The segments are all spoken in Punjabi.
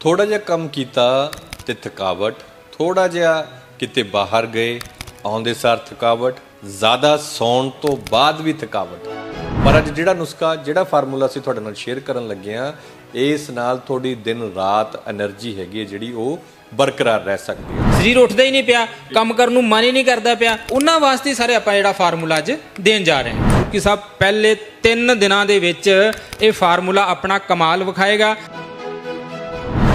ਥੋੜਾ ਜਿਹਾ ਕੰਮ ਕੀਤਾ ਤੇ ਥਕਾਵਟ ਥੋੜਾ ਜਿਹਾ ਕਿਤੇ ਬਾਹਰ ਗਏ, ਆਉਂਦੇ ਸਾਰ ਥਕਾਵਟ, ਜ਼ਿਆਦਾ ਸੌਣ ਤੋਂ ਬਾਅਦ ਵੀ ਥਕਾਵਟ। ਪਰ ਅੱਜ ਜਿਹੜਾ ਨੁਸਖਾ, ਜਿਹੜਾ ਫਾਰਮੂਲਾ ਸੀ ਤੁਹਾਡੇ ਨਾਲ ਸ਼ੇਅਰ ਕਰਨ ਲੱਗੇ ਆ ਇਸ ਨਾਲ ਤੁਹਾਡੀ ਦਿਨ ਰਾਤ એનર્ਜੀ ਹੈਗੀ ਜਿਹੜੀ ਉਹ ਬਰਕਰਾਰ ਰਹਿ ਸਕਦੀ ਹੈ। ਸਰੀਰ ਉੱਠਦਾ ਹੀ ਨਹੀਂ ਪਿਆ, ਕੰਮ ਕਰਨ ਨੂੰ ਮਨ ਹੀ ਨਹੀਂ ਕਰਦਾ ਪਿਆ। ਉਹਨਾਂ ਵਾਸਤੇ ਸਾਰੇ ਆਪਾਂ ਜਿਹੜਾ ਫਾਰਮੂਲਾ ਅੱਜ ਦੇਣ ਜਾ ਰਹੇ ਹਾਂ। ਕਿ ਸਭ ਪਹਿਲੇ 3 ਦਿਨਾਂ ਦੇ ਵਿੱਚ ਇਹ ਫਾਰਮੂਲਾ ਆਪਣਾ ਕਮਾਲ ਵਿਖਾਏਗਾ।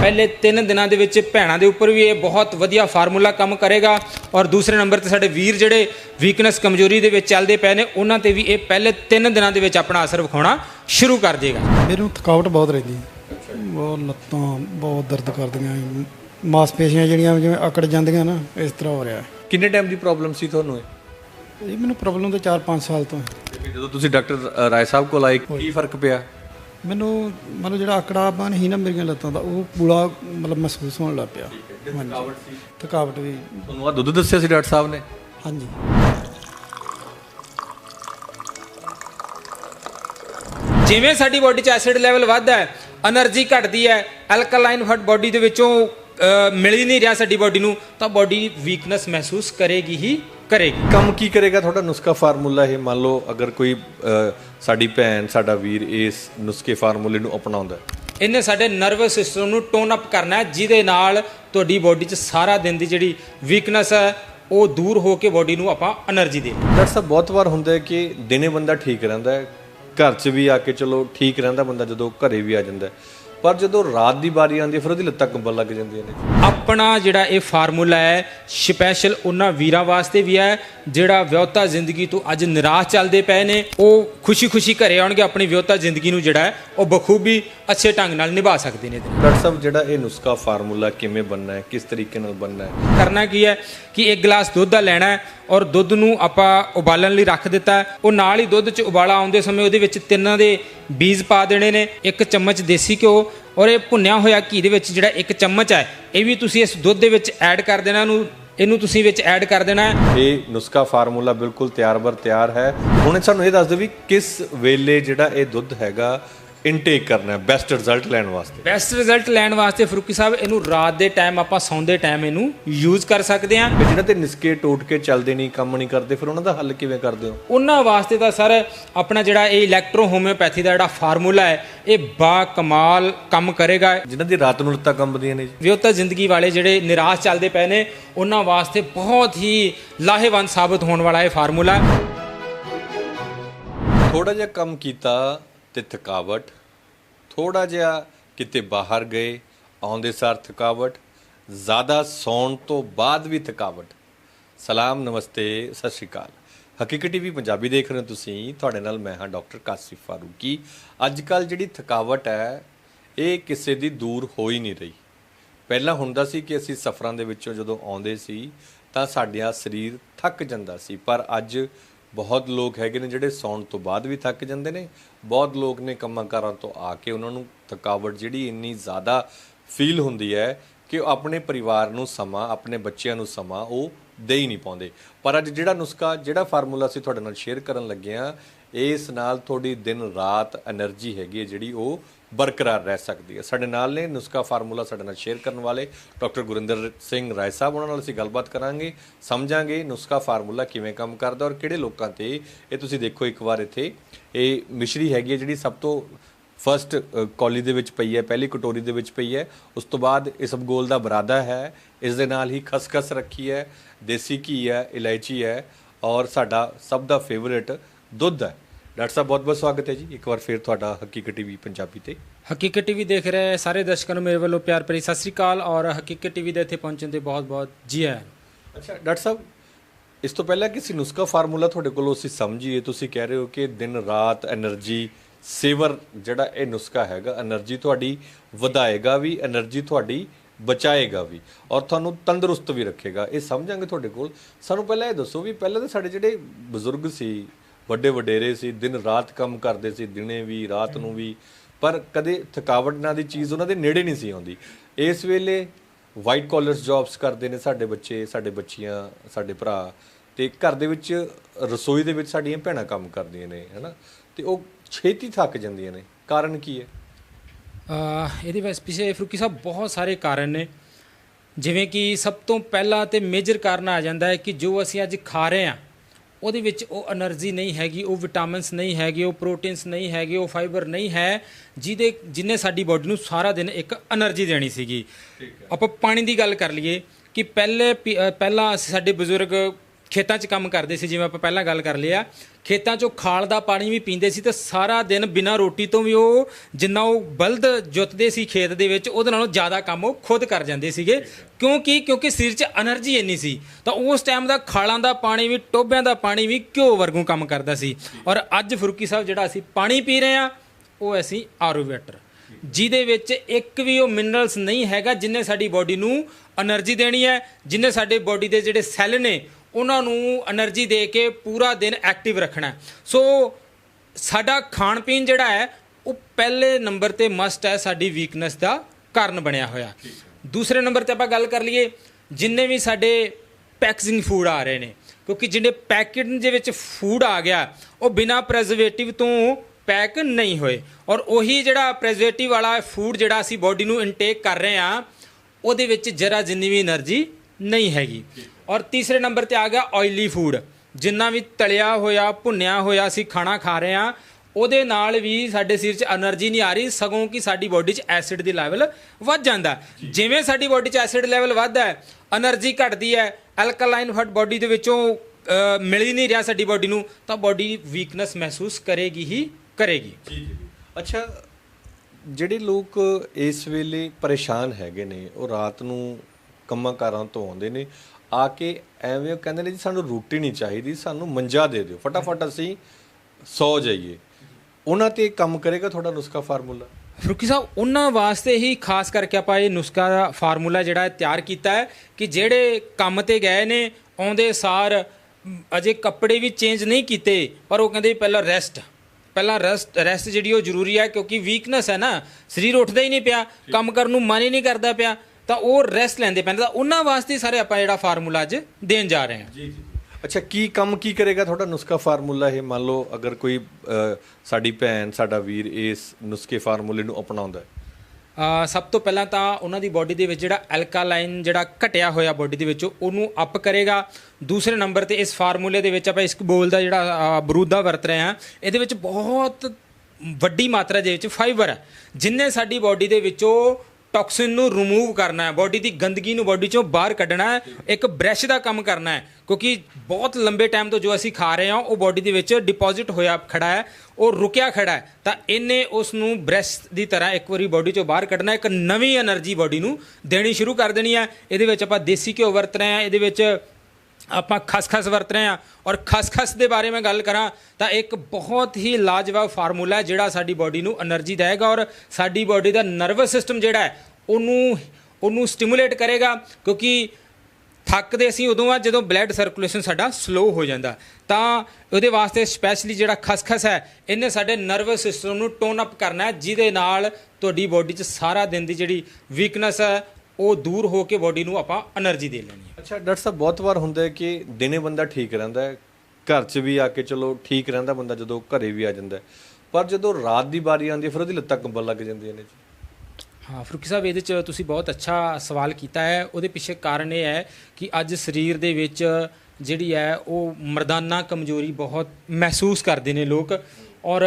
ਪਹਿਲੇ 3 ਦਿਨਾਂ ਦੇ ਵਿੱਚ ਭੈਣਾਂ ਦੇ ਉੱਪਰ ਵੀ ਇਹ ਬਹੁਤ ਵਧੀਆ ਫਾਰਮੂਲਾ ਕੰਮ ਕਰੇਗਾ। ਔਰ ਦੂਸਰੇ ਨੰਬਰ ਤੇ ਸਾਡੇ ਵੀਰ ਜਿਹੜੇ ਵੀਕਨੈਸ ਕਮਜ਼ੋਰੀ ਦੇ ਵਿੱਚ ਚੱਲਦੇ ਪਏ ਨੇ ਉਹਨਾਂ ਤੇ ਵੀ ਇਹ ਪਹਿਲੇ 3 ਦਿਨਾਂ ਦੇ ਵਿੱਚ ਆਪਣਾ ਅਸਰ ਵਿਖਾਉਣਾ ਸ਼ੁਰੂ ਕਰ ਦੇਗਾ। ਮੈਨੂੰ ਥਕਾਵਟ ਬਹੁਤ ਰਹਿੰਦੀ। ਹੈ ਬਹੁਤ ਲੱਤਾਂ ਬਹੁਤ ਦਰਦ ਕਰਦੀਆਂ। ਮਾਸਪੇਸ਼ੀਆਂ ਜਿਹੜੀਆਂ ਜਿਵੇਂ ਅਕੜ ਜਾਂਦੀਆਂ ਨਾ ਇਸ ਤਰ੍ਹਾਂ ਹੋ ਰਿਹਾ। ਹੈ ਕਿੰਨੇ ਟਾਈਮ ਦੀ ਪ੍ਰੋਬਲਮ ਸੀ ਤੁਹਾਨੂੰ ਇਹ? ਇਹ ਮੈਨੂੰ ਪ੍ਰੋਬਲਮ ਤਾਂ 4-5 ਸਾਲ ਤੋਂ ਹੈ। ਜਦੋਂ ਤੁਸੀਂ ਡਾਕਟਰ ਰਾਏ ਸਾਹਿਬ ਕੋਲ ਆਏ ਕੀ ਫ਼ਰਕ ਪਿਆ? ਮੈਨੂੰ ਮਤਲਬ ਜਿਹੜਾ ਅਕੜਾਪਨ ਹੀ ਨਾ ਮੇਰੀਆਂ ਲੱਤਾਂ ਦਾ ਉਹ ਪੂਲਾ ਮਤਲਬ ਮਹਿਸੂਸ ਹੋਣ ਲੱਗ ਪਿਆ। ਥਕਾਵਟ ਸੀ। ਥਕਾਵਟ ਵੀ। ਤੁਹਾਨੂੰ ਆ ਡਾਕਟਰ ਸਾਹਿਬ ਨੇ? ਹਾਂਜੀ। ਜਿਵੇਂ ਸਾਡੀ ਬੋਡੀ 'ਚ ਐਸਿਡ ਲੈਵਲ ਵੱਧਦਾ ਹੈ એનર્ਜੀ ਘਟਦੀ ਹੈ ਐਲਕਲਾਈਨ ਫਟ ਬੋਡੀ ਦੇ ਵਿੱਚੋਂ ਮਿਲ ਹੀ ਨਹੀਂ ਰਿਹਾ ਸਾਡੀ ਬੋਡੀ ਨੂੰ ਤਾਂ ਬੋਡੀ ਵੀਕਨੈਸ ਮਹਿਸੂਸ ਕਰੇਗੀ ਹੀ। ਕਰੇਗੀ ਕੰਮ ਕੀ ਕਰੇਗਾ ਤੁਹਾਡਾ ਨੁਸਖਾ ਫਾਰਮੂਲਾ ਇਹ? ਮੰਨ ਲਓ ਅਗਰ ਕੋਈ ਸਾਡੀ ਭੈਣ ਸਾਡਾ ਵੀਰ ਇਸ ਨੁਸਖੇ ਫਾਰਮੂਲੇ ਨੂੰ ਅਪਣਾਉਂਦਾ ਇਹਨੇ ਸਾਡੇ ਨਰਵਸ ਸਿਸਟਮ ਨੂੰ ਟੋਨ ਅਪ ਕਰਨਾ ਹੈ ਜਿਹਦੇ ਨਾਲ ਤੁਹਾਡੀ ਬੋਡੀ 'ਚ ਸਾਰਾ ਦਿਨ ਦੀ ਜਿਹੜੀ ਵੀਕਨੈਸ ਹੈ ਉਹ ਦੂਰ ਹੋ ਕੇ ਬੋਡੀ ਨੂੰ ਆਪਾਂ એનર્ਜੀ ਦੇ ਡਾਕਟਰ ਸਾਹਿਬ ਬਹੁਤ ਵਾਰ ਹੁੰਦਾ ਹੈ ਕਿ ਦਿਨੇ ਬੰਦਾ ਠੀਕ ਰਹਿੰਦਾ ਹੈ ਘਰ 'ਚ ਵੀ ਆ ਕੇ ਚਲੋ ਠੀਕ ਰਹਿੰਦਾ ਬੰਦਾ ਜਦੋਂ ਘਰੇ ਵੀ ਆ ਜਾਂਦਾ ਹੈ। ਪਰ ਜਦੋਂ ਰਾਤ ਦੀ ਵਾਰੀ ਆਉਂਦੀ ਹੈ, ਫਿਰ ਉਹਦੀ ਲੱਤਾਂ ਕੰਬਣ ਲੱਗ ਜਾਂਦੀਆਂ ਨੇ। ਆਪਣਾ ਜਿਹੜਾ ਇਹ ਫਾਰਮੂਲਾ ਹੈ, ਸਪੈਸ਼ਲ ਉਹਨਾਂ ਵੀਰਾਂ ਵਾਸਤੇ ਵੀ ਹੈ, ਜਿਹੜਾ ਵਿਆਹਤਾ ਜ਼ਿੰਦਗੀ ਤੋਂ ਅੱਜ ਨਿਰਾਸ਼ ਚੱਲਦੇ ਪਏ ਨੇ, ਉਹ ਖੁਸ਼ੀ-ਖੁਸ਼ੀ ਘਰੇ ਆਉਣਗੇ, ਆਪਣੀ ਵਿਆਹਤਾ ਜ਼ਿੰਦਗੀ ਨੂੰ ਜਿਹੜਾ ਹੈ, ਉਹ ਬਖੂਬੀ ਅੱਛੇ ਢੰਗ ਨਾਲ ਨਿਭਾ ਸਕਦੇ ਨੇ। ਡਾਕਟਰ ਸਾਹਿਬ ਜਿਹੜਾ ਇਹ ਨੁਸਖਾ ਫਾਰਮੂਲਾ ਕਿਵੇਂ ਬਣਨਾ ਹੈ ਕਿਸ ਤਰੀਕੇ ਨਾਲ ਬਣਨਾ ਹੈ ਕਰਨਾ ਕੀ ਹੈ ਕਿ ਇੱਕ ਗਲਾਸ ਦੁੱਧ ਦਾ ਲੈਣਾ ਹੈ ਔਰ ਦੁੱਧ ਨੂੰ ਆਪਾਂ ਉਬਾਲਣ ਲਈ ਰੱਖ ਦਿੱਤਾ। ਉਹ ਨਾਲ ਹੀ ਦੁੱਧ 'ਚ ਉਬਾਲਾ ਆਉਂਦੇ ਸਮੇਂ ਉਹਦੇ ਵਿੱਚ ਤਿੰਨਾਂ ਦੇ ਬੀਜ ਪਾ ਦੇਣੇ ਨੇ ਇੱਕ ਚਮਚ ਦੇਸੀ ਘਿਓ ਔਰ ਇਹ ਭੁੰਨਿਆ ਹੋਇਆ ਘੀ ਦੇ ਵਿੱਚ ਜਿਹੜਾ ਇੱਕ ਚਮਚ ਹੈ ਇਹ ਵੀ ਤੁਸੀਂ ਇਸ ਦੁੱਧ ਦੇ ਵਿੱਚ ਐਡ ਕਰ ਦੇਣਾ ਇਹਨੂੰ ਇਹਨੂੰ ਤੁਸੀਂ ਵਿੱਚ ਐਡ ਕਰ ਦੇਣਾ ਹੈ ਇਹ ਨੁਸਖਾ ਫਾਰਮੂਲਾ ਬਿਲਕੁਲ ਤਿਆਰ ਬਰ ਤਿਆਰ ਹੈ ਹੁਣ ਸਾਨੂੰ ਇਹ ਦੱਸ ਦਿਓ ਵੀ ਕਿਸ ਵੇਲੇ ਜਿਹੜਾ ਇਹ ਦੁੱਧ ਹੈਗਾ ਇਨਟੇਕ ਕਰਨਾ ਹੈ ਬੈਸਟ ਰਿਜ਼ਲਟ ਲੈਣ ਵਾਸਤੇ। ਬੈਸਟ ਰਿਜ਼ਲਟ ਲੈਣ ਵਾਸਤੇ ਫਰੂਕੀ ਸਾਹਿਬ ਇਹਨੂੰ ਰਾਤ ਦੇ ਟਾਈਮ ਆਪਾਂ ਸੌਂਦੇ ਟਾਈਮ ਇਹਨੂੰ ਯੂਜ਼ ਕਰ ਸਕਦੇ ਤੇ ਜਿਹਨਾਂ ਤੇ ਨਿਸਕੇ ਟੋਟ ਕੇ ਚੱਲਦੇ ਨਹੀਂ ਕੰਮ ਨਹੀਂ ਕਰਦੇ ਫਿਰ ਉਹਨਾਂ ਦਾ ਹੱਲ ਕਿਵੇਂ ਕਰਦੇ ਹੋ? ਉਹਨਾਂ ਵਾਸਤੇ ਤਾਂ ਸਰ ਆਪਣਾ ਜਿਹੜਾ ਇਹ ਇਲੈਕਟ੍ਰੋ ਹੋਮਿਓਪੈਥੀ ਦਾ ਜਿਹੜਾ ਫਾਰਮੂਲਾ ਹੈ ਇਹ ਬਾ ਕਮਾਲ ਕੰਮ ਕਰੇਗਾ। ਜਿਨ੍ਹਾਂ ਦੀ ਰਾਤ ਨੂੰ ਲੱਤਾਂ ਕੰਬਦੀਆਂ ਨੇ ਜੀ। ਵਿਅਹਤਾ ਜ਼ਿੰਦਗੀ ਵਾਲੇ ਜਿਹੜੇ ਨਿਰਾਸ਼ ਚੱਲਦੇ ਪਏ ਨੇ ਉਹਨਾਂ ਵਾਸਤੇ ਬਹੁਤ ਹੀ ਲਾਹੇਵੰਦ ਸਾਬਤ ਹੋਣ ਵਾਲਾ ਇਹ ਫਾਰਮੂਲਾ ਥੋੜਾ ਜਿਹਾ ਕੰਮ ਕੀਤਾ ਤੇ ਥਕਾਵਟ। ਥੋੜਾ ਜਿਹਾ ਕਿਤੇ ਬਾਹਰ ਗਏ, ਆਉਂਦੇ ਸਾਰ ਥਕਾਵਟ, ਜ਼ਿਆਦਾ ਸੌਣ ਤੋਂ ਬਾਅਦ ਵੀ ਥਕਾਵਟ। ਸਲਾਮ, ਨਮਸਤੇ, ਸਤਿ ਸ਼੍ਰੀ ਅਕਾਲ। ਹਕੀਕਤ ਟੀਵੀ ਪੰਜਾਬੀ ਦੇਖ ਰਹੇ ਹੋ ਤੁਸੀਂ। ਤੁਹਾਡੇ ਨਾਲ ਮੈਂ ਹਾਂ ਡਾਕਟਰ ਕਾਸਿਫ ਫਾਰੂਕੀ। ਅੱਜ ਕੱਲ ਜਿਹੜੀ ਥਕਾਵਟ ਹੈ, ਇਹ ਕਿਸੇ ਦੀ ਦੂਰ ਹੋ ਹੀ ਨਹੀਂ ਰਹੀ। ਪਹਿਲਾਂ ਹੁੰਦਾ ਸੀ ਕਿ ਅਸੀਂ ਸਫ਼ਰਾਂ ਦੇ ਵਿੱਚੋਂ ਜਦੋਂ ਆਉਂਦੇ ਸੀ, ਤਾਂ ਸਾਡਾ ਸਰੀਰ ਥੱਕ ਜਾਂਦਾ ਸੀ। ਪਰ ਅੱਜ ਬਹੁਤ ਲੋਕ ਹੈਗੇ ਨੇ ਜਿਹੜੇ ਸੌਣ ਤੋਂ ਬਾਅਦ ਵੀ ਥੱਕ ਜਾਂਦੇ ਨੇ। ਬਹੁਤ ਲੋਕ ਨੇ ਕੰਮਾਂ ਕਾਰਾਂ ਤੋਂ ਆ ਕੇ ਉਹਨਾਂ ਨੂੰ ਥਕਾਵਟ ਜਿਹੜੀ ਇੰਨੀ ਜ਼ਿਆਦਾ ਫੀਲ ਹੁੰਦੀ ਹੈ ਕਿ ਉਹ ਆਪਣੇ ਪਰਿਵਾਰ ਨੂੰ ਸਮਾਂ, ਆਪਣੇ ਬੱਚਿਆਂ ਨੂੰ ਸਮਾਂ ਉਹ ਦੇ ਹੀ ਨਹੀਂ ਪਾਉਂਦੇ। ਪਰ ਅੱਜ ਜਿਹੜਾ ਨੁਸਖਾ, ਜਿਹੜਾ ਫਾਰਮੂਲਾ ਸੀ ਤੁਹਾਡੇ ਨਾਲ ਸ਼ੇਅਰ ਕਰਨ ਲੱਗੇ ਆ ਇਸ ਨਾਲ ਤੁਹਾਡੀ ਦਿਨ ਰਾਤ એનર્ਜੀ ਹੈਗੀ ਜਿਹੜੀ ਉਹ ਬਰਕਰਾਰ ਰਹਿ ਸਕਦੀ ਹੈ। ਸਾਡੇ ਨਾਲ ਨੇ ਨੁਸਖਾ ਫਾਰਮੂਲਾ ਸਾਡੇ ਨਾਲ ਸ਼ੇਅਰ ਕਰਨ ਵਾਲੇ ਡਾਕਟਰ ਗੁਰਿੰਦਰ ਸਿੰਘ ਰਾਏ ਸਾਹਿਬ, ਉਹਨਾਂ ਨਾਲ ਅਸੀਂ ਗੱਲਬਾਤ ਕਰਾਂਗੇ, ਸਮਝਾਂਗੇ ਨੁਸਖਾ ਫਾਰਮੂਲਾ ਕਿਵੇਂ ਕੰਮ ਕਰਦਾ ਔਰ ਕਿਹੜੇ ਲੋਕਾਂ ਤੇ ਇਹ ਤੁਸੀਂ ਦੇਖੋ ਇੱਕ ਵਾਰ ਇੱਥੇ, ਇਹ ਮਿਸ਼ਰੀ ਹੈਗੀ ਹੈ ਜਿਹੜੀ ਸਭ ਤੋਂ ਫਰਸਟ ਕੌਲੀ ਦੇ ਵਿੱਚ ਪਈ ਹੈ, ਪਹਿਲੀ ਕਟੋਰੀ ਦੇ ਵਿੱਚ ਪਈ ਹੈ। ਉਸ ਤੋਂ ਬਾਅਦ ਇਸਬਗੋਲ ਦਾ ਬਰਾਦਾ ਹੈ, ਇਸ ਦੇ ਨਾਲ ਹੀ ਖਸਖਸ ਰੱਖੀ ਹੈ, ਦੇਸੀ ਘੀ ਹੈ, ਇਲਾਇਚੀ ਹੈ ਔਰ ਸਾਡਾ ਸਭ ਦਾ ਫੇਵਰਿਟ ਦੁੱਧ ਹੈ। ਡਾਕਟਰ ਸਾਹਿਬ ਬਹੁਤ-ਬਹੁਤ ਸਵਾਗਤ ਹੈ ਜੀ। ਇੱਕ ਵਾਰ ਫੇਰ ਤੁਹਾਡਾ ਹਕੀਕਤ ਟੀਵੀ ਪੰਜਾਬੀ ਤੇ। ਹਕੀਕਤ ਟੀਵੀ ਦੇਖ ਰਹੇ ਸਾਰੇ ਦਰਸ਼ਕਾਂ ਨੂੰ ਮੇਰੇ ਵੱਲੋਂ ਪਿਆਰ ਭਰੀ ਸਤਿ ਸ੍ਰੀ ਅਕਾਲ ਔਰ ਹਕੀਕਤ ਟੀਵੀ ਦੇ ਇੱਥੇ ਪਹੁੰਚਣ ਤੇ ਬਹੁਤ-ਬਹੁਤ ਜੀ ਆਇਆਂ ਅੱਛਾ ਡਾਕਟਰ ਸਾਹਿਬ ਇਸ ਤੋਂ ਪਹਿਲਾਂ ਕਿਸੇ ਨੁਸਖਾ ਫਾਰਮੂਲਾ ਤੁਹਾਡੇ ਕੋਲੋਂ ਅਸੀਂ ਸਮਝੀਏ ਤੁਸੀਂ ਕਹਿ ਰਹੇ ਹੋ ਕਿ ਦਿਨ ਰਾਤ એનર્ਜੀ ਸੇਵਰ ਜਿਹੜਾ ਇਹ ਨੁਸਖਾ ਹੈਗਾ એનર્ਜੀ ਤੁਹਾਡੀ ਵਧਾਏਗਾ ਵੀ એનર્ਜੀ ਤੁਹਾਡੀ ਬਚਾਏਗਾ ਵੀ ਔਰ ਤੁਹਾਨੂੰ ਤੰਦਰੁਸਤ ਵੀ ਰੱਖੇਗਾ। ਇਹ ਸਮਝਾਂਗੇ ਤੁਹਾਡੇ ਕੋਲ। ਸਾਨੂੰ ਪਹਿਲਾਂ ਇਹ ਦੱਸੋ ਵੀ ਪਹਿਲਾਂ ਤਾਂ ਸਾਡੇ ਜਿਹੜੇ ਬਜ਼ੁਰਗ ਸੀ ਵੱਡੇ ਵਡੇਰੇ ਸੀ, ਦਿਨ ਰਾਤ ਕੰਮ ਕਰਦੇ ਸੀ, ਦਿਨੇ ਵੀ, ਰਾਤ ਨੂੰ ਵੀ। ਪਰ ਕਦੇ ਥਕਾਵਟ ਨਾਂ ਦੀ ਚੀਜ਼ ਉਹਨਾਂ ਦੇ ਨੇੜੇ ਨਹੀਂ ਸੀ ਆਉਂਦੀ। ਇਸ ਵੇਲੇ ਵਾਈਟ ਕਾਲਰਸ ਜੌਬਸ ਕਰਦੇ ਨੇ ਸਾਡੇ ਬੱਚੇ, ਸਾਡੇ ਬੱਚੀਆਂ, ਸਾਡੇ ਭਰਾ। ਤੇ ਘਰ ਦੇ ਵਿੱਚ, ਰਸੋਈ ਦੇ ਵਿੱਚ ਸਾਡੀਆਂ ਭੈਣਾਂ ਕੰਮ ਕਰਦੀਆਂ ਨੇ, ਹਨਾ? ਤੇ ਉਹ ਛੇਤੀ ਥੱਕ ਜਾਂਦੀਆਂ ਨੇ। ਕਾਰਨ ਕੀ ਹੈ? ਇਹਦੇ ਵਿੱਚ ਪਿਛੇ ਫਰੂਕੀ ਸਾਹਿਬ ਬਹੁਤ ਸਾਰੇ ਕਾਰਨ ਨੇ। ਜਿਵੇਂ ਕਿ ਸਭ ਤੋਂ ਪਹਿਲਾ ਤੇ ਮੇਜਰ ਕਾਰਨ ਆ ਜਾਂਦਾ ਹੈ ਕਿ ਜੋ ਅਸੀਂ ਅੱਜ ਖਾ ਰਹੇ ਹਾਂ ਉਹਦੇ ਵਿੱਚ ਉਹ એનર્ਜੀ ਨਹੀਂ ਹੈਗੀ ਉਹ ਵਿਟਾਮਿਨਸ ਨਹੀਂ ਹੈਗੇ ਉਹ ਪ੍ਰੋਟੀਨਸ ਨਹੀਂ ਹੈਗੇ ਉਹ ਫਾਈਬਰ ਨਹੀਂ ਹੈ ਜਿਹਦੇ ਜਿਨੇ ਸਾਡੀ ਬਾਡੀ ਨੂੰ ਸਾਰਾ ਦਿਨ ਇੱਕ એનર્ਜੀ ਦੇਣੀ ਸੀਗੀ। ਆਪਾਂ ਪਾਣੀ ਦੀ ਗੱਲ ਕਰ ਲਈਏ ਕਿ ਪਹਿਲੇ ਪਹਿਲਾਂ ਸਾਡੇ ਬਜ਼ੁਰਗ ਖੇਤਾਂ 'ਚ ਕੰਮ ਕਰਦੇ ਸੀ, ਜਿਵੇਂ ਆਪਾਂ ਪਹਿਲਾਂ ਗੱਲ ਕਰ ਲਿਆ ਖੇਤਾਂ 'ਚੋਂ ਖਾਲ ਦਾ ਪਾਣੀ ਵੀ ਪੀਂਦੇ ਸੀ ਤੇ ਸਾਰਾ ਦਿਨ ਬਿਨਾਂ ਰੋਟੀ ਤੋਂ ਵੀ ਉਹ ਜਿੰਨਾ ਉਹ ਬਲਦ ਜੁੱਤਦੇ ਸੀ ਖੇਤ ਦੇ ਵਿੱਚ, ਉਹਦੇ ਨਾਲੋਂ ਜ਼ਿਆਦਾ ਕੰਮ ਉਹ ਖੁਦ ਕਰ ਜਾਂਦੇ ਸੀਗੇ। ਕਿਉਂਕਿ ਕਿਉਂਕਿ ਸਰੀਰ 'ਚ એનર્ਜੀ ਇੰਨੀ ਸੀ, ਤਾਂ ਉਸ ਟਾਈਮ ਦਾ ਖਾਲਾਂ ਦਾ ਪਾਣੀ ਵੀ ਟੋਬਿਆਂ ਦਾ ਪਾਣੀ ਵੀ ਘਿਓ ਵਰਗੋਂ ਕੰਮ ਕਰਦਾ ਸੀ। ਔਰ ਅੱਜ ਫੁਰਕੀ ਸਾਹਿਬ ਜਿਹੜਾ ਅਸੀਂ ਪਾਣੀ ਪੀ ਰਹੇ ਆ ਉਹ ਅਸੀਂ ਆਰਓ ਜਿਹਦੇ ਵਿੱਚ ਇੱਕ ਵੀ ਉਹ ਮਿਨਰਲਸ ਨਹੀਂ ਹੈਗਾ, ਜਿਨੇ ਸਾਡੀ ਬਾਡੀ ਨੂੰ એનર્ਜੀ ਦੇਣੀ ਹੈ, ਜਿਨੇ ਸਾਡੇ ਬਾਡੀ ਦੇ ਜਿਹੜੇ ਸੈੱਲ ਨੇ ਉਹਨਾਂ ਨੂੰ એનર્ਜੀ ਦੇ ਕੇ ਪੂਰਾ ਦਿਨ ਐਕਟਿਵ ਰੱਖਣਾ ਸੋ ਸਾਡਾ ਖਾਣ ਪੀਣ ਜਿਹੜਾ ਹੈ, ਉਹ ਪਹਿਲੇ ਨੰਬਰ ਤੇ ਮਸਟ ਹੈ, ਸਾਡੀ ਵੀਕਨੈਸ ਦਾ ਕਾਰਨ ਬਣਿਆ ਹੋਇਆ। ਦੂਸਰੇ ਨੰਬਰ ਤੇ ਆਪਾਂ ਗੱਲ ਕਰ ਲਈਏ, ਜਿੰਨੇ ਵੀ ਸਾਡੇ ਪੈਕੇਜਿੰਗ ਫੂਡ ਆ ਰਹੇ ਨੇ, ਕਿਉਂਕਿ ਜਿਹੜੇ ਪੈਕੇਟ ਦੇ ਵਿੱਚ ਫੂਡ ਆ ਗਿਆ, ਉਹ ਬਿਨਾ ਪ੍ਰੈਜ਼ਰਵੇਟਿਵ ਤੋਂ ਪੈਕ ਨਹੀਂ ਹੋਏ। ਔਰ ਉਹੀ ਜਿਹੜਾ ਪ੍ਰੈਜ਼ਰਵੇਟਿਵ ਵਾਲਾ ਫੂਡ ਜਿਹੜਾ ਅਸੀਂ ਬੋਡੀ ਨੂੰ ਇਨਟੇਕ ਕਰ ਰਹੇ ਆ ਉਹਦੇ ਵਿੱਚ ਜਰਾ ਜਿੰਨੀ ਵੀ એનર્ਜੀ ਨਹੀਂ ਹੈਗੀ। ਔਰ ਤੀਸਰੇ ਨੰਬਰ ਤੇ ਆ ਗਿਆ ਆਇਲੀ ਫੂਡ ਜਿੰਨਾ ਵੀ ਤਲਿਆ ਹੋਇਆ ਭੁੰਨਿਆ ਹੋਇਆ ਅਸੀਂ ਖਾਣਾ ਖਾ ਰਹੇ ਆ ਉਹਦੇ ਨਾਲ ਵੀ ਸਾਡੇ ਸਰੀਰ 'ਚ એનર્ਜੀ ਨਹੀਂ ਆ ਰਹੀ ਸਗੋਂ ਕਿ ਸਾਡੀ ਬਾਡੀ 'ਚ ਐਸਿਡ ਦੀ ਲੈਵਲ ਵੱਧ ਜਾਂਦਾ ਜਿਵੇਂ ਸਾਡੀ ਬਾਡੀ 'ਚ ਐਸਿਡ ਲੈਵਲ ਵੱਧਦਾ ਹੈ એનર્ਜੀ ਘਟਦੀ ਹੈ ਐਲਕਲਾਈਨ ਫਟ ਬਾਡੀ ਦੇ ਵਿੱਚੋਂ ਮਿਲ ਹੀ ਨਹੀਂ ਰਿਹਾ ਸਾਡੀ ਬਾਡੀ ਨੂੰ ਤਾਂ ਬਾਡੀ ਵੀਕਨੈਸ ਮਹਿਸੂਸ ਕਰੇਗੀ ਹੀ ਕਰੇਗੀ। ਅੱਛਾ ਜਿਹੜੇ ਲੋਕ ਇਸ ਵੇਲੇ ਪਰੇਸ਼ਾਨ ਹੈਗੇ ਨੇ ਉਹ ਰਾਤ ਨੂੰ ਕੰਮਾਂ ਕਾਰਾਂ ਤੋਂ ਆਉਂਦੇ ਨੇ ਆ ਕੇ ਐਵੇਂ ਉਹ ਕਹਿੰਦੇ ਨੇ ਜੀ ਸਾਨੂੰ ਰੋਟੀ ਨਹੀਂ ਚਾਹੀਦੀ ਸਾਨੂੰ ਮੰਜਾ ਦੇ ਦਿਓ। ਫਟਾਫਟ ਅਸੀਂ ਸੌ ਜਾਈਏ। ਉਹਨਾਂ ਤੇ ਕੰਮ ਕਰੇਗਾ ਤੁਹਾਡਾ ਨੁਸਖਾ ਫਾਰਮੂਲਾ? ਫਰੂਕੀ ਸਾਹਿਬ ਉਹਨਾਂ ਵਾਸਤੇ ਹੀ ਖਾਸ ਕਰਕੇ ਆਪਾਂ ਇਹ ਨੁਸਖਾ ਦਾ ਫਾਰਮੂਲਾ ਜਿਹੜਾ ਹੈ ਤਿਆਰ ਕੀਤਾ ਹੈ ਕਿ ਜਿਹੜੇ ਕੰਮ ਤੇ ਗਏ ਨੇ ਆਉਂਦੇ ਸਾਰ ਅਜੇ ਕੱਪੜੇ ਵੀ ਚੇਂਜ ਨਹੀਂ ਕੀਤੇ ਪਰ ਉਹ ਕਹਿੰਦੇ ਪਹਿਲਾਂ ਰੈਸਟ ਪਹਿਲਾਂ ਰੈਸਟ ਰੈਸਟ ਜਿਹੜੀ ਉਹ ਜ਼ਰੂਰੀ ਹੈ ਕਿਉਂਕਿ ਵੀਕਨੈਸ ਹੈ ਨਾ ਸਰੀਰ ਉੱਠਦਾ ਹੀ ਨਹੀਂ ਪਿਆ ਕੰਮ ਕਰਨ ਨੂੰ ਮਨ ਹੀ ਨਹੀਂ ਕਰਦਾ ਪਿਆ। ਤਾਂ ਉਹ ਰੈਸਟ ਲੈਂਦੇ ਪੈਂਦੇ। ਤਾਂ ਉਹਨਾਂ ਵਾਸਤੇ ਸਾਰੇ ਆਪਾਂ ਜਿਹੜਾ ਫਾਰਮੂਲਾ ਅੱਜ ਦੇਣ ਜਾ ਰਹੇ ਹਾਂ। ਜੀ ਜੀ। ਅੱਛਾ ਕੀ ਕੰਮ ਕੀ ਕਰੇਗਾ ਤੁਹਾਡਾ ਨੁਸਖਾ ਫਾਰਮੂਲਾ? ਇਹ ਮੰਨ ਲਓ ਅਗਰ ਕੋਈ ਸਾਡੀ ਭੈਣ ਸਾਡਾ ਵੀਰ ਇਸ ਨੁਸਖੇ ਫਾਰਮੂਲੇ ਨੂੰ ਅਪਣਾਉਂਦਾ ਹੈ। ਸਭ ਤੋਂ ਪਹਿਲਾਂ ਤਾਂ ਉਹਨਾਂ ਦੀ ਬਾਡੀ ਦੇ ਵਿੱਚ ਜਿਹੜਾ ਐਲਕਾਲਾਈਨ ਜਿਹੜਾ ਘਟਿਆ ਹੋਇਆ ਬਾਡੀ ਦੇ ਵਿੱਚੋਂ ਉਹਨੂੰ ਅਪ ਕਰੇਗਾ। ਦੂਸਰੇ ਨੰਬਰ ਤੇ ਇਸ ਫਾਰਮੂਲੇ ਦੇ ਵਿੱਚ ਆਪਾਂ ਇਸ ਬੋਲ ਦਾ ਜਿਹੜਾ ਬਰੂਦਾ ਵਰਤ ਰਹੇ ਹਾਂ। ਇਹਦੇ ਵਿੱਚ ਬਹੁਤ ਵੱਡੀ ਮਾਤਰਾ ਦੇ ਵਿੱਚ ਫਾਈਬਰ ਹੈ। ਜਿੰਨੇ ਸਾਡੀ ਬਾਡੀ ਦੇ ਵਿੱਚੋਂ ਟੌਕਸਿਨ ਨੂੰ ਰਿਮੂਵ ਕਰਨਾ ਹੈ ਬਾਡੀ ਦੀ ਗੰਦਗੀ ਨੂੰ ਬਾਡੀ ਚੋਂ ਬਾਹਰ ਕੱਢਣਾ ਹੈ, ਇੱਕ ਬ੍ਰਸ਼ ਦਾ ਕੰਮ ਕਰਨਾ ਹੈ, ਕਿਉਂਕਿ ਬਹੁਤ ਲੰਬੇ ਟਾਈਮ ਤੋਂ ਜੋ ਅਸੀਂ ਖਾ ਰਹੇ ਹਾਂ, ਉਹ ਬਾਡੀ ਦੇ ਵਿੱਚ ਡਿਪੋਜ਼ਿਟ ਹੋਇਆ ਖੜਾ ਹੈ, ਉਹ ਰੁਕਿਆ ਖੜਾ ਹੈ, ਤਾਂ ਇਹਨੇ ਉਸ ਨੂੰ ਬ੍ਰੈਸ਼ ਦੀ ਤਰ੍ਹਾਂ ਇੱਕ ਵਾਰੀ ਬਾਡੀ ਚੋਂ ਬਾਹਰ ਕੱਢਣਾ ਇੱਕ ਨਵੀਂ એનર્ਜੀ ਬਾਡੀ ਨੂੰ ਦੇਣੀ ਸ਼ੁਰੂ ਕਰ ਦੇਣੀ ਹੈ। ਇਹਦੇ ਵਿੱਚ ਆਪਾਂ ਦੇਸੀ ਘਿਓ ਵਰਤ ਰਹੇ ਹਾਂ, ਇਹਦੇ ਵਿੱਚ ਆਪਾਂ ਖਸਖਸ ਵਰਤ ਰਹੇ ਆ ਔਰ ਖਸਖਸ ਦੇ ਬਾਰੇ ਮੈਂ ਗੱਲ ਕਰਾਂ ਤਾਂ ਇੱਕ ਬਹੁਤ ਹੀ ਲਾਜਵਾਬ ਫਾਰਮੂਲਾ ਹੈ ਜਿਹੜਾ ਸਾਡੀ ਬਾਡੀ ਨੂੰ એનર્ਜੀ ਦੇਵੇਗਾ ਔਰ ਸਾਡੀ ਬਾਡੀ ਦਾ ਨਰਵਸ ਸਿਸਟਮ ਜਿਹੜਾ ਹੈ, ਉਹਨੂੰ ਉਹਨੂੰ ਸਟਿਮੂਲੇਟ ਕਰੇਗਾ ਕਿਉਂਕਿ ਥੱਕਦੇ ਅਸੀਂ ਉਦੋਂ ਆ ਜਦੋਂ ਬਲੱਡ ਸਰਕੂਲੇਸ਼ਨ ਸਾਡਾ ਸਲੋ ਹੋ ਜਾਂਦਾ। ਤਾਂ ਉਹਦੇ ਵਾਸਤੇ ਸਪੈਸ਼ਲੀ ਜਿਹੜਾ ਖਸਖਸ ਹੈ, ਇਹਨੇ ਸਾਡੇ ਨਰਵਸ ਸਿਸਟਮ ਨੂੰ ਟੋਨ ਅਪ ਕਰਨਾ ਹੈ, ਜਿਹਦੇ ਨਾਲ ਤੁਹਾਡੀ ਬਾਡੀ 'ਚ ਸਾਰਾ ਦਿਨ ਦੀ ਜਿਹੜੀ ਵੀਕਨੈਸ ਹੈ ਉਹ ਦੂਰ ਹੋ ਕੇ ਬਾਡੀ ਨੂੰ ਆਪਾਂ એનર્ਜੀ ਦੇ ਲੈਣੀ ਹੈ। ਅੱਛਾ ਡਾਕਟਰ ਸਾਹਿਬ ਬਹੁਤ ਵਾਰ ਹੁੰਦਾ ਹੈ ਕਿ ਦਿਨੇ ਬੰਦਾ ਠੀਕ ਰਹਿੰਦਾ ਘਰ 'ਚ ਵੀ ਆ ਕੇ ਚਲੋ ਠੀਕ ਰਹਿੰਦਾ ਬੰਦਾ ਜਦੋਂ ਘਰੇ ਵੀ ਆ ਜਾਂਦਾ ਪਰ ਜਦੋਂ ਰਾਤ ਦੀ ਵਾਰੀ ਆਉਂਦੀ ਫਿਰ ਉਹਦੀ ਲੱਤਾਂ ਕੰਬਣ ਲੱਗ ਜਾਂਦੀਆਂ ਨੇ ਹਾਂ ਫਰੂਕੀ ਸਾਹਿਬ ਇਹਦੇ 'ਚ ਤੁਸੀਂ ਬਹੁਤ ਅੱਛਾ ਸਵਾਲ ਕੀਤਾ ਹੈ। ਉਹਦੇ ਪਿੱਛੇ ਕਾਰਨ ਇਹ ਹੈ ਕਿ ਅੱਜ ਸਰੀਰ ਦੇ ਵਿੱਚ ਜਿਹੜੀ ਹੈ ਉਹ ਮਰਦਾਨਾ ਕਮਜ਼ੋਰੀ ਬਹੁਤ ਮਹਿਸੂਸ ਕਰਦੇ ਨੇ ਲੋਕ ਔਰ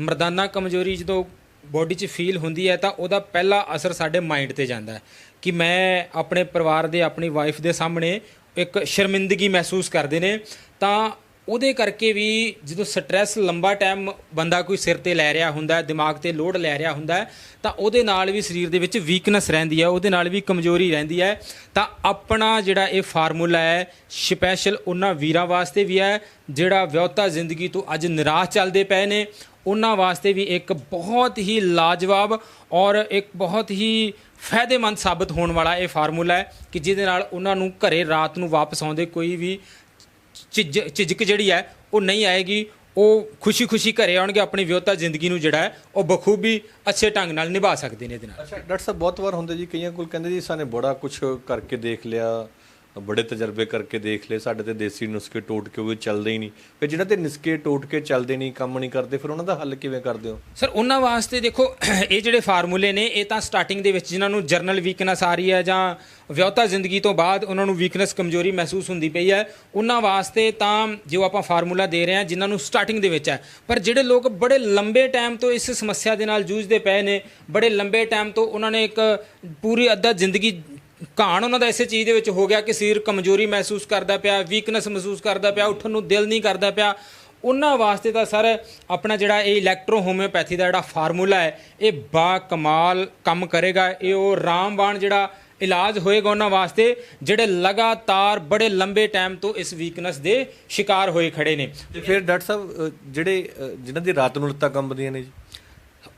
ਮਰਦਾਨਾ ਕਮਜ਼ੋਰੀ ਜਦੋਂ ਬੋਡੀ 'ਚ ਫੀਲ ਹੁੰਦੀ ਹੈ ਤਾਂ ਉਹਦਾ ਪਹਿਲਾ ਅਸਰ ਸਾਡੇ ਮਾਈਂਡ ਤੇ ਜਾਂਦਾ ਹੈ। ਕਿ ਮੈਂ ਆਪਣੇ ਪਰਿਵਾਰ ਦੇ, ਆਪਣੀ ਵਾਈਫ ਦੇ ਸਾਹਮਣੇ ਇੱਕ ਸ਼ਰਮਿੰਦਗੀ ਮਹਿਸੂਸ ਕਰਦੇ ਨੇ, ਤਾਂ ਉਹਦੇ ਕਰਕੇ ਵੀ ਜਦੋਂ ਸਟ੍ਰੈਸ ਲੰਬਾ ਟਾਈਮ ਬੰਦਾ ਕੋਈ ਸਿਰ ਤੇ ਲੈ ਰਿਹਾ ਹੁੰਦਾ, ਦਿਮਾਗ ਤੇ ਲੋਡ ਲੈ ਰਿਹਾ ਹੁੰਦਾ, ਤਾਂ ਉਹਦੇ ਨਾਲ ਵੀ ਸਰੀਰ ਦੇ ਵਿੱਚ ਵੀਕਨੈਸ ਰਹਿੰਦੀ ਹੈ, ਉਹਦੇ ਨਾਲ ਵੀ ਕਮਜ਼ੋਰੀ ਰਹਿੰਦੀ ਹੈ। ਤਾਂ ਆਪਣਾ ਜਿਹੜਾ ਇਹ ਫਾਰਮੂਲਾ ਹੈ ਸਪੈਸ਼ਲ ਉਹਨਾਂ ਵੀਰਾਂ ਵਾਸਤੇ ਵੀ ਹੈ, ਜਿਹੜਾ ਵਿਆਹਤਾ ਜ਼ਿੰਦਗੀ ਤੋਂ ਅੱਜ ਨਿਰਾਸ਼ ਚੱਲਦੇ ਪਏ ਨੇ, ਉਹਨਾਂ ਵਾਸਤੇ ਵੀ ਇੱਕ ਬਹੁਤ ਹੀ ਲਾਜਵਾਬ ਔਰ ਇੱਕ ਬਹੁਤ ਹੀ ਫਾਇਦੇਮੰਦ ਸਾਬਤ ਹੋਣ ਵਾਲਾ ਇਹ ਫਾਰਮੂਲਾ ਹੈ ਕਿ ਜਿਹਦੇ ਨਾਲ ਉਹਨਾਂ ਨੂੰ ਘਰੇ ਰਾਤ ਨੂੰ ਵਾਪਸ ਆਉਂਦੇ ਕੋਈ ਵੀ ਝਿਜਕ ਜਿਹੜੀ ਹੈ, ਉਹ ਨਹੀਂ ਆਏਗੀ। ਉਹ ਖੁਸ਼ੀ-ਖੁਸ਼ੀ ਘਰੇ ਆਉਣਗੇ, ਆਪਣੀ ਵਿਆਹਤਾ ਜ਼ਿੰਦਗੀ ਨੂੰ ਜਿਹੜਾ ਹੈ, ਉਹ ਬਖੂਬੀ ਅੱਛੇ ਢੰਗ ਨਾਲ ਨਿਭਾ ਸਕਦੇ ਨੇ ਇਹਦੇ ਨਾਲ। ਅੱਛਾ, ਡਾਕਟਰ ਸਾਹਿਬ, ਬਹੁਤ ਵਾਰ ਹੁੰਦਾ ਜੀ, ਕਈਆਂ ਕੋਲ ਕਹਿੰਦੇ ਜੀ, ਸਾਨੇ ਬੜਾ ਕੁਝ ਕਰਕੇ ਦੇਖ ਲਿਆ ਬੜੇ ਤਜਰਬੇ ਕਰਕੇ ਦੇਖ ਲਏ। ਸਾਡੇ ਤੇ ਦੇਸੀ ਨੁਸਖੇ ਟੋਟਕੇ ਉਹ ਚੱਲਦੇ ਹੀ ਨਹੀਂ। ਫਿਰ ਜਿਹੜਾ ਤੇ ਨੁਸਖੇ ਟੋਟਕੇ ਚੱਲਦੇ ਨਹੀਂ, ਕੰਮ ਨਹੀਂ ਕਰਦੇ, ਫਿਰ ਉਹਨਾਂ ਦਾ ਹੱਲ ਕਿਵੇਂ ਕਰਦੇ ਹੋ? ਸਰ, ਉਹਨਾਂ ਵਾਸਤੇ ਦੇਖੋ, ਇਹ ਜਿਹੜੇ ਫਾਰਮੂਲੇ ਨੇ, ਇਹ ਤਾਂ ਸਟਾਰਟਿੰਗ ਦੇ ਵਿੱਚ ਜਿਨ੍ਹਾਂ ਨੂੰ ਜਰਨਲ ਵੀਕਨੈਸ ਆ ਰਹੀ ਹੈ ਜਾਂ ਵਿਆਹਤਾ ਜ਼ਿੰਦਗੀ ਤੋਂ ਬਾਅਦ ਉਹਨਾਂ ਨੂੰ ਵੀਕਨੈਸ ਕਮਜ਼ੋਰੀ ਮਹਿਸੂਸ ਹੁੰਦੀ ਪਈ ਹੈ, ਉਹਨਾਂ ਵਾਸਤੇ ਤਾਂ ਜੋ ਆਪਾਂ ਫਾਰਮੂਲਾ ਦੇ ਰਹੇ ਹਾਂ, ਜਿਨ੍ਹਾਂ ਨੂੰ ਸਟਾਰਟਿੰਗ ਦੇ ਵਿੱਚ ਹੈ। ਪਰ ਜਿਹੜੇ ਲੋਕ ਬੜੇ ਲੰਬੇ ਟਾਈਮ ਤੋਂ ਇਸ ਸਮੱਸਿਆ ਦੇ ਨਾਲ ਜੂਝਦੇ ਪਏ ਨੇ, ਬੜੇ ਲੰਬੇ ਟਾਈਮ ਤੋਂ ਉਹਨਾਂ ਨੇ ਇੱਕ ਪੂਰੀ ਅੱਧਾ ਜ਼ਿੰਦਗੀ ਘਾਣ ਉਹਨਾਂ ਦਾ ਇਸੇ ਚੀਜ਼ ਦੇ ਵਿੱਚ ਹੋ ਗਿਆ ਕਿ ਸਰੀਰ ਕਮਜ਼ੋਰੀ ਮਹਿਸੂਸ ਕਰਦਾ ਪਿਆ ਵੀਕਨੈਸ ਮਹਿਸੂਸ ਕਰਦਾ ਪਿਆ ਉੱਠਣ ਨੂੰ ਦਿਲ ਨਹੀਂ ਕਰਦਾ ਪਿਆ। ਉਹਨਾਂ ਵਾਸਤੇ ਤਾਂ ਸਰ ਆਪਣਾ ਜਿਹੜਾ ਇਹ ਇਲੈਕਟ੍ਰੋ ਹੋਮਿਓਪੈਥੀ ਦਾ ਜਿਹੜਾ ਫਾਰਮੂਲਾ ਹੈ ਇਹ ਬਾ ਕਮਾਲ ਕੰਮ ਕਰੇਗਾ। ਇਹ ਉਹ ਰਾਮਬਾਣ ਜਿਹੜਾ ਇਲਾਜ ਹੋਏਗਾ ਉਹਨਾਂ ਵਾਸਤੇ ਜਿਹੜੇ ਲਗਾਤਾਰ ਬੜੇ ਲੰਬੇ ਟਾਈਮ ਤੋਂ ਇਸ ਵੀਕਨੈਸ ਦੇ ਸ਼ਿਕਾਰ ਹੋਏ ਖੜੇ ਨੇ। ਤੇ ਫਿਰ ਡਾਕਟਰ ਸਾਹਿਬ ਜਿਹੜੇ ਅ, ਜਿਨ੍ਹਾਂ ਦੀ ਰਾਤ ਨੂੰ ਲੱਤਾਂ ਕੰਬਦੀਆਂ ਨੇ ਜੀ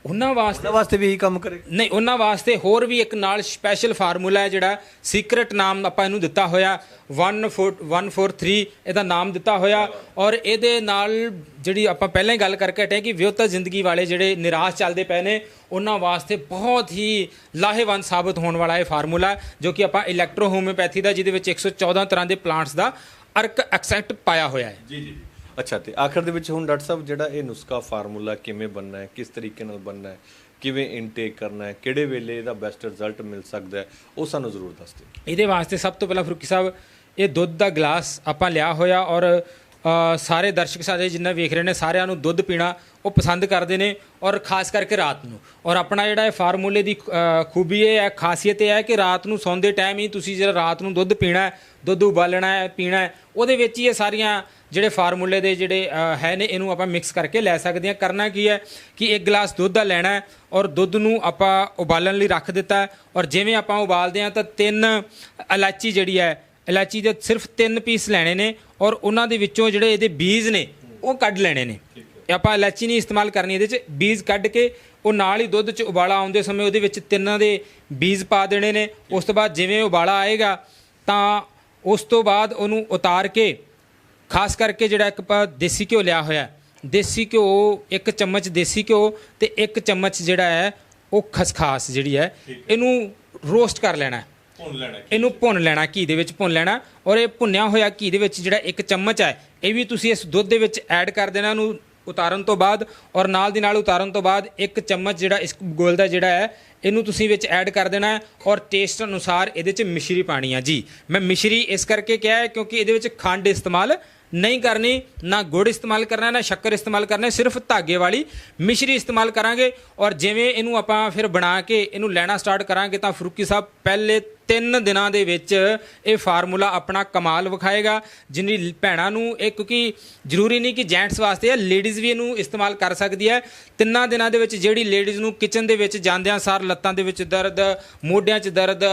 ਉਹਨਾਂ ਵਾਸਤੇ ਉਹਨਾਂ ਵਾਸਤੇ ਵੀ ਇਹੀ ਕੰਮ ਕਰੇ। ਨਹੀਂ ਉਹਨਾਂ ਵਾਸਤੇ ਹੋਰ ਵੀ ਇੱਕ ਨਾਲ ਸਪੈਸ਼ਲ ਫਾਰਮੂਲਾ ਹੈ ਜਿਹੜਾ ਸੀਕ੍ਰੇਟ ਨਾਮ ਆਪਾਂ ਇਹਨੂੰ ਦਿੱਤਾ ਹੋਇਆ। 14143 ਇਹਦਾ ਨਾਮ ਦਿੱਤਾ ਹੋਇਆ। ਔਰ ਇਹਦੇ ਨਾਲ ਜਿਹੜੀ ਆਪਾਂ ਪਹਿਲਾਂ ਹੀ ਗੱਲ ਕਰਕੇ ਹਟੇ ਕਿ ਵਿਅਹਤਾ ਜ਼ਿੰਦਗੀ ਵਾਲੇ ਜਿਹੜੇ ਨਿਰਾਸ਼ ਚੱਲਦੇ ਪਏ ਨੇ ਉਹਨਾਂ ਵਾਸਤੇ ਬਹੁਤ ਹੀ ਲਾਹੇਵੰਦ ਸਾਬਤ ਹੋਣ ਵਾਲਾ ਇਹ ਫਾਰਮੂਲਾ ਜੋ ਕਿ ਆਪਾਂ ਇਲੈਕਟ੍ਰੋ ਹੋਮਿਓਪੈਥੀ ਦਾ ਜਿਹਦੇ ਵਿੱਚ 114 ਤਰ੍ਹਾਂ ਦੇ ਪਲਾਂਟਸ ਦਾ ਅਰਕ ਐਕਸੈਕਟ ਪਾਇਆ ਹੋਇਆ ਹੈ। ਜੀ ਜੀ। ਅੱਛਾ, ਤੇ ਆਖਰ ਦੇ ਵਿੱਚ ਹੁਣ ਡਾਕਟਰ ਸਾਹਿਬ ਜਿਹੜਾ ਇਹ ਨੁਸਖਾ ਫਾਰਮੂਲਾ ਕਿਵੇਂ ਬਣਨਾ ਹੈ, ਕਿਸ ਤਰੀਕੇ ਨਾਲ ਬਣਨਾ ਹੈ, ਕਿਵੇਂ ਇਨਟੇਕ ਕਰਨਾ ਹੈ, ਕਿਹੜੇ ਵੇਲੇ ਇਹਦਾ ਬੈਸਟ ਰਿਜ਼ਲਟ ਮਿਲ ਸਕਦਾ ਹੈ, ਉਹ ਸਾਨੂੰ ਜ਼ਰੂਰ ਦੱਸ ਦਿਓ। ਇਹਦੇ ਵਾਸਤੇ ਸਭ ਤੋਂ ਪਹਿਲਾਂ ਫਰੂਕੀ ਸਾਹਿਬ, ਇਹ ਦੁੱਧ ਦਾ ਗਲਾਸ ਆਪਾਂ ਲਿਆ ਹੋਇਆ ਔਰ ਸਾਰੇ ਦਰਸ਼ਕ ਸਾਡੇ ਜਿੰਨਾ ਵੇਖ ਰਹੇ ਨੇ ਸਾਰਿਆਂ ਨੂੰ ਦੁੱਧ ਪੀਣਾ ਉਹ ਪਸੰਦ ਕਰਦੇ ਨੇ ਔਰ ਖਾਸ ਕਰਕੇ ਰਾਤ ਨੂੰ। ਔਰ ਆਪਣਾ ਜਿਹੜਾ ਇਹ ਫਾਰਮੂਲੇ ਦੀ ਖੂਬੀ ਇਹ ਹੈ, ਖਾਸੀਅਤ ਇਹ ਹੈ ਕਿ ਰਾਤ ਨੂੰ ਸੌਂਦੇ ਟਾਈਮ ਹੀ ਤੁਸੀਂ ਜਿਹੜਾ ਰਾਤ ਨੂੰ ਦੁੱਧ ਪੀਣਾ ਦੁੱਧ ਉਬਾਲਣਾ ਹੈ, ਪੀਣਾ ਹੈ, ਉਹਦੇ ਵਿੱਚ ਹੀ ਇਹ ਸਾਰੀਆਂ ਜਿਹੜੇ ਫਾਰਮੂਲੇ ਦੇ ਜਿਹੜੇ ਹੈ ਨੇ, ਇਹਨੂੰ ਆਪਾਂ ਮਿਕਸ ਕਰਕੇ ਲੈ ਸਕਦੇ ਹਾਂ। ਕਰਨਾ ਕੀ ਹੈ ਕਿ ਇੱਕ ਗਲਾਸ ਦੁੱਧ ਦਾ ਲੈਣਾ ਹੈ ਔਰ ਦੁੱਧ ਨੂੰ ਆਪਾਂ ਉਬਾਲਣ ਲਈ ਰੱਖ ਦਿੱਤਾ ਔਰ ਜਿਵੇਂ ਆਪਾਂ ਉਬਾਲਦੇ ਹਾਂ ਤਾਂ ਤਿੰਨ ਇਲਾਚੀ ਜਿਹੜੀ ਹੈ, ਇਲਾਚੀ ਦੇ ਸਿਰਫ ਤਿੰਨ ਪੀਸ ਲੈਣੇ ਨੇ ਔਰ ਉਹਨਾਂ ਦੇ ਵਿੱਚੋਂ ਜਿਹੜੇ ਇਹਦੇ ਬੀਜ ਨੇ, ਉਹ ਕੱਢ ਲੈਣੇ ਨੇ। ਆਪਾਂ ਇਲਾਚੀ ਨਹੀਂ ਇਸਤੇਮਾਲ ਕਰਨੀ ਇਹਦੇ ਚ, ਬੀਜ ਕੱਢ ਕੇ ਉਹ ਨਾਲ ਹੀ ਦੁੱਧ ਚ ਉਬਾਲਾ ਆਉਂਦੇ ਸਮੇਂ ਉਹਦੇ ਵਿੱਚ ਤਿੰਨਾਂ ਦੇ ਬੀਜ ਪਾ ਦੇਣੇ ਨੇ। ਉਸ ਤੋਂ ਬਾਅਦ ਜਿਵੇਂ ਉਬਾਲਾ ਆਏਗਾ ਤਾਂ ਉਸ ਤੋਂ ਬਾਅਦ ਉਹਨੂੰ ਉਤਾਰ ਕੇ ਖਾਸ ਕਰਕੇ ਜਿਹੜਾ ਇੱਕ ਦੇਸੀ ਘਿਓ ਲਿਆ ਹੋਇਆ ਦੇਸੀ ਘਿਓ ਇੱਕ ਚਮਚ ਦੇਸੀ ਘਿਓ ਤੇ ਇੱਕ ਚਮਚ ਜਿਹੜਾ ਹੈ ਉਹ ਖਸਖਾਸ ਜਿਹੜੀ ਹੈ ਇਹਨੂੰ ਰੋਸਟ ਕਰ ਲੈਣਾ ਭੁੰਨ ਲੈਣਾ ਇਹਨੂੰ ਭੁੰਨ ਲੈਣਾ ਘੀ ਦੇ ਵਿੱਚ ਭੁੰਨ ਲੈਣਾ ਔਰ ਇਹ ਭੁੰਨਿਆ ਹੋਇਆ ਘੀ ਦੇ ਵਿੱਚ ਜਿਹੜਾ ਇੱਕ ਚਮਚ ਹੈ ਇਹ ਵੀ ਤੁਸੀਂ ਇਸ ਦੁੱਧ ਦੇ ਵਿੱਚ ਐਡ ਕਰ ਦੇਣਾ ਇਹਨੂੰ ਉਤਾਰਨ ਤੋਂ ਬਾਅਦ ਔਰ ਨਾਲ ਦੀ ਨਾਲ ਉਤਾਰਨ ਤੋਂ ਬਾਅਦ ਇੱਕ ਚਮਚ ਜਿਹੜਾ ਇਸ ਗੋਲ ਦਾ ਜਿਹੜਾ ਹੈ, ਇਹਨੂੰ ਤੁਸੀਂ ਵਿੱਚ ਐਡ ਕਰ ਦੇਣਾ ਹੈ ਔਰ ਟੇਸਟ ਅਨੁਸਾਰ ਇਹਦੇ ਵਿੱਚ ਮਿਸ਼ਰੀ ਪਾਣੀ ਆ ਜੀ। ਮੈਂ ਮਿਸ਼ਰੀ ਇਸ ਕਰਕੇ ਕਿਹਾ ਹੈ ਕਿਉਂਕਿ ਇਹਦੇ ਵਿੱਚ ਖੰਡ ਇਸਤੇਮਾਲ ਨਹੀਂ ਕਰਨੀ, ਨਾ ਗੁੜ ਇਸਤੇਮਾਲ ਕਰਨਾ, ਨਾ ਸ਼ੱਕਰ ਇਸਤੇਮਾਲ ਕਰਨਾ, ਸਿਰਫ ਧਾਗੇ ਵਾਲੀ ਮਿਸ਼ਰੀ ਇਸਤੇਮਾਲ ਕਰਾਂਗੇ ਔਰ ਜਿਵੇਂ ਇਹਨੂੰ ਆਪਾਂ ਫਿਰ ਬਣਾ ਕੇ ਇਹਨੂੰ ਲੈਣਾ ਸਟਾਰਟ ਕਰਾਂਗੇ ਤਾਂ ਫਰੂਕੀ ਸਾਹਿਬ ਪਹਿਲੇ ਤਿੰਨ ਦਿਨਾਂ ਦੇ ਵਿੱਚ ਇਹ ਫਾਰਮੂਲਾ ਆਪਣਾ ਕਮਾਲ ਵਿਖਾਏਗਾ। ਜਿੰਨੀ ਭੈਣਾਂ ਨੂੰ ਇਹ ਕਿਉਂਕਿ ਜ਼ਰੂਰੀ ਨਹੀਂ ਕਿ ਜੈਂਟਸ ਵਾਸਤੇ ਹੈ ਲੇਡੀਜ਼ ਵੀ ਇਹਨੂੰ ਇਸਤੇਮਾਲ ਕਰ ਸਕਦੀ ਹੈ। ਤਿੰਨਾਂ ਦਿਨਾਂ ਦੇ ਵਿੱਚ ਜਿਹੜੀ ਲੇਡੀਜ਼ ਨੂੰ ਕਿਚਨ ਦੇ ਵਿੱਚ ਜਾਂਦਿਆਂ ਸਾਰ ਲੱਤਾਂ ਦੇ ਵਿੱਚ ਦਰਦ, ਮੋਢਿਆਂ 'ਚ ਦਰਦ,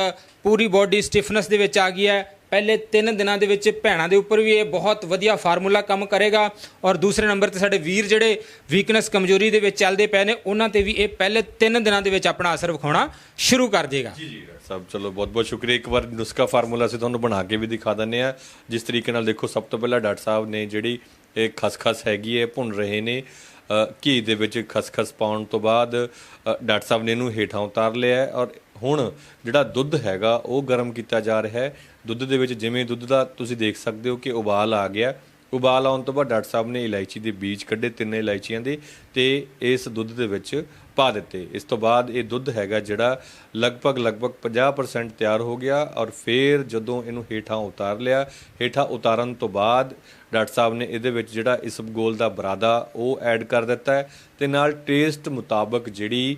ਪੂਰੀ ਬਾਡੀ ਸਟਿਫਨੈਸ ਦੇ ਵਿੱਚ ਆ ਗਈ ਹੈ। ਪਹਿਲੇ 3 ਦਿਨਾਂ ਦੇ ਵਿੱਚ ਭੈਣਾਂ ਦੇ ਉੱਪਰ ਵੀ ਇਹ ਬਹੁਤ ਵਧੀਆ ਫਾਰਮੂਲਾ ਕੰਮ ਕਰੇਗਾ। ਔਰ ਦੂਸਰੇ ਨੰਬਰ ਤੇ ਸਾਡੇ ਵੀਰ ਜਿਹੜੇ ਵੀਕਨੈਸ ਕਮਜ਼ੋਰੀ ਦੇ ਵਿੱਚ ਚੱਲਦੇ ਪਏ ਨੇ, ਉਹਨਾਂ ਤੇ ਵੀ ਇਹ ਪਹਿਲੇ 3 ਦਿਨਾਂ ਦੇ ਵਿੱਚ ਆਪਣਾ ਅਸਰ ਵਿਖਾਉਣਾ ਸ਼ੁਰੂ ਕਰ ਦੇਗਾ। ਜੀ ਜੀ ਡਾਕਟਰ ਚਲੋ ਬਹੁਤ ਬਹੁਤ ਸ਼ੁਕਰੀਆ। ਇੱਕ ਵਾਰ ਨੁਸਖਾ ਫਾਰਮੂਲਾ ਅਸੀਂ ਤੁਹਾਨੂੰ ਬਣਾ ਕੇ ਵੀ ਦਿਖਾ ਦਿੰਨੇ ਆ ਜਿਸ ਤਰੀਕੇ ਨਾਲ ਦੇਖੋ, ਸਭ ਤੋਂ ਪਹਿਲਾਂ ਡਾਕਟਰ ਸਾਹਿਬ ਨੇ ਜਿਹੜੀ ਇਹ ਖਸਖਸ ਹੈਗੀ ਹੈ ਭੁੰਨ ਰਹੇ ਨੇ। ਘੀ ਦੇ ਵਿੱਚ ਖਸਖਸ ਪਾਉਣ ਤੋਂ ਬਾਅਦ ਡਾਕਟਰ ਸਾਹਿਬ ਨੇ ਇਹਨੂੰ ਹੇਠਾਂ ਉਤਾਰ ਲਿਆ ਔਰ ਹੁਣ ਜਿਹੜਾ ਦੁੱਧ ਹੈਗਾ, ਉਹ ਗਰਮ ਕੀਤਾ ਜਾ ਰਿਹਾ ਹੈ। ਦੁੱਧ ਦੇ ਵਿੱਚ ਜਿਵੇਂ ਦੁੱਧ ਦਾ ਤੁਸੀਂ ਦੇਖ ਸਕਦੇ ਹੋ ਕਿ ਉਬਾਲ ਆ ਗਿਆ। ਉਬਾਲ ਆਉਣ ਤੋਂ ਬਾਅਦ ਡਾਕਟਰ ਸਾਹਿਬ ਨੇ ਇਲਾਇਚੀ ਦੇ ਬੀਜ ਕੱਢੇ, ਤਿੰਨੇ ਇਲਾਇਚੀਆਂ ਦੇ, ਤੇ ਇਸ ਦੁੱਧ ਦੇ ਵਿੱਚ ਪਾ ਦਿੱਤੇ। ਇਸ ਤੋਂ ਬਾਅਦ ਇਹ ਦੁੱਧ ਹੈਗਾ ਜਿਹੜਾ ਲਗਭਗ ਲਗਭਗ 50% ਤਿਆਰ ਹੋ ਗਿਆ ਔਰ ਫਿਰ ਜਦੋਂ ਇਹਨੂੰ ਹੇਠਾਂ ਉਤਾਰ ਲਿਆ, ਹੇਠਾਂ ਉਤਾਰਨ ਤੋਂ ਬਾਅਦ ਡਾਕਟਰ ਸਾਹਿਬ ਨੇ ਇਹਦੇ ਵਿੱਚ ਜਿਹੜਾ ਇਸਬਗੋਲ ਦਾ ਬਰਾਦਾ ਉਹ ਐਡ ਕਰ ਦਿੱਤਾ ਹੈ ਤੇ ਨਾਲ ਟੇਸਟ ਮੁਤਾਬਕ ਜਿਹੜੀ